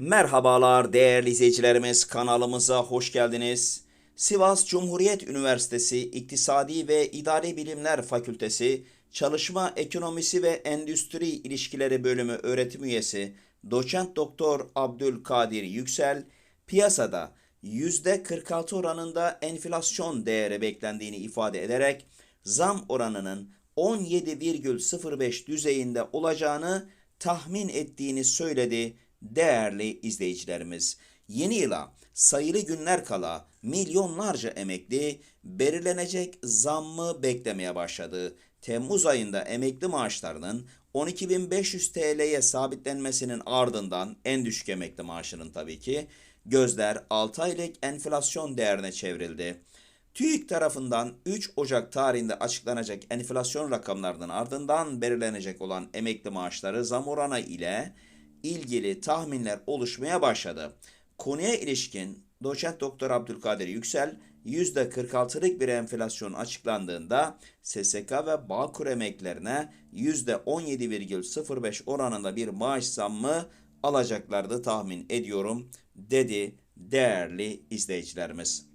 Merhabalar değerli izleyicilerimiz kanalımıza hoş geldiniz. Sivas Cumhuriyet Üniversitesi İktisadi ve İdari Bilimler Fakültesi Çalışma Ekonomisi ve Endüstri İlişkileri Bölümü öğretim üyesi Doçent Doktor Abdülkadir Yüksel piyasada %46 oranında enflasyon değeri beklendiğini ifade ederek zam oranının 17,05 düzeyinde olacağını tahmin ettiğini söyledi değerli izleyicilerimiz. Yeni yıla sayılı günler kala milyonlarca emekli belirlenecek zammı beklemeye başladı. Temmuz ayında emekli maaşlarının 12.500 TL'ye sabitlenmesinin ardından en düşük emekli maaşının tabii ki gözler 6 aylık enflasyon değerine çevrildi. TÜİK tarafından 3 Ocak tarihinde açıklanacak enflasyon rakamlarının ardından belirlenecek olan emekli maaşları zam oranı ile ilgili tahminler oluşmaya başladı. Konuya ilişkin doçent doktor Abdülkadir Yüksel %46'lık bir enflasyon açıklandığında SSK ve Bağkur emeklerine %17,05 oranında bir maaş zammı alacaklardı tahmin ediyorum dedi değerli izleyicilerimiz.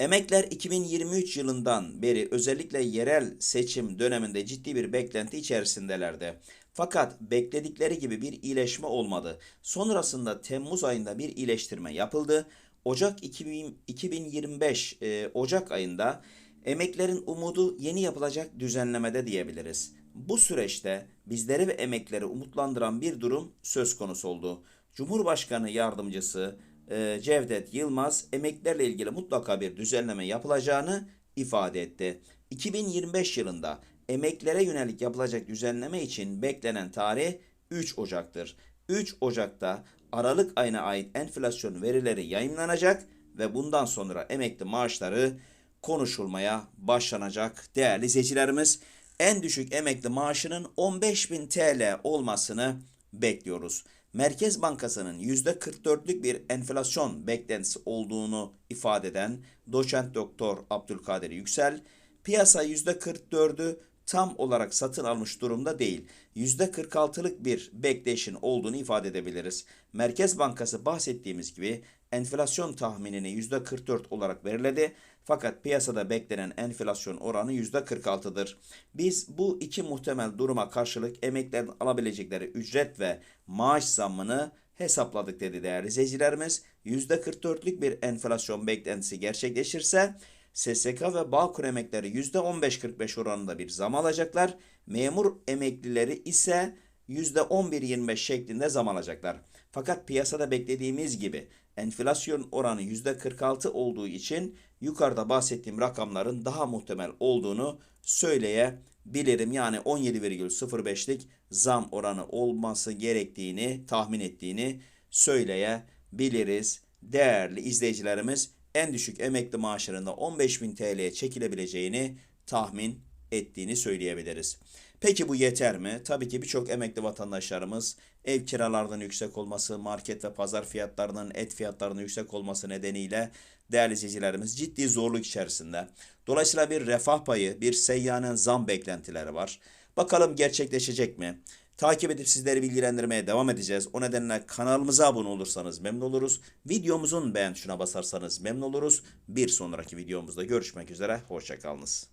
Emekler 2023 yılından beri özellikle yerel seçim döneminde ciddi bir beklenti içerisindelerdi. Fakat bekledikleri gibi bir iyileşme olmadı. Sonrasında Temmuz ayında bir iyileştirme yapıldı. Ocak 2000 2025 e, Ocak ayında emeklerin umudu yeni yapılacak düzenlemede diyebiliriz. Bu süreçte bizleri ve emekleri umutlandıran bir durum söz konusu oldu. Cumhurbaşkanı yardımcısı e, Cevdet Yılmaz emeklilerle ilgili mutlaka bir düzenleme yapılacağını ifade etti. 2025 yılında emeklilere yönelik yapılacak düzenleme için beklenen tarih 3 Ocak'tır. 3 Ocak'ta Aralık ayına ait enflasyon verileri yayınlanacak ve bundan sonra emekli maaşları konuşulmaya başlanacak değerli izleyicilerimiz. En düşük emekli maaşının 15.000 TL olmasını bekliyoruz. Merkez Bankası'nın %44'lük bir enflasyon beklentisi olduğunu ifade eden doçent doktor Abdülkadir Yüksel, piyasa %44'ü tam olarak satın almış durumda değil. %46'lık bir bekleyişin olduğunu ifade edebiliriz. Merkez Bankası bahsettiğimiz gibi enflasyon tahminini %44 olarak veriledi. Fakat piyasada beklenen enflasyon oranı %46'dır. Biz bu iki muhtemel duruma karşılık emeklilerin alabilecekleri ücret ve maaş zammını hesapladık dedi değerli izleyicilerimiz. %44'lük bir enflasyon beklentisi gerçekleşirse SSK ve Bağkur emekleri %15-45 oranında bir zam alacaklar. Memur emeklileri ise %11-25 şeklinde zam alacaklar. Fakat piyasada beklediğimiz gibi enflasyon oranı %46 olduğu için yukarıda bahsettiğim rakamların daha muhtemel olduğunu söyleyebilirim. Yani 17,05'lik zam oranı olması gerektiğini tahmin ettiğini söyleyebiliriz. Değerli izleyicilerimiz en düşük emekli maaşlarında 15.000 TL'ye çekilebileceğini tahmin ettiğini söyleyebiliriz. Peki bu yeter mi? Tabii ki birçok emekli vatandaşlarımız ev kiralarının yüksek olması, market ve pazar fiyatlarının, et fiyatlarının yüksek olması nedeniyle değerli izleyicilerimiz ciddi zorluk içerisinde. Dolayısıyla bir refah payı, bir seyyanen zam beklentileri var. Bakalım gerçekleşecek mi? Takip edip sizleri bilgilendirmeye devam edeceğiz. O nedenle kanalımıza abone olursanız memnun oluruz. Videomuzun beğen tuşuna basarsanız memnun oluruz. Bir sonraki videomuzda görüşmek üzere. Hoşçakalınız.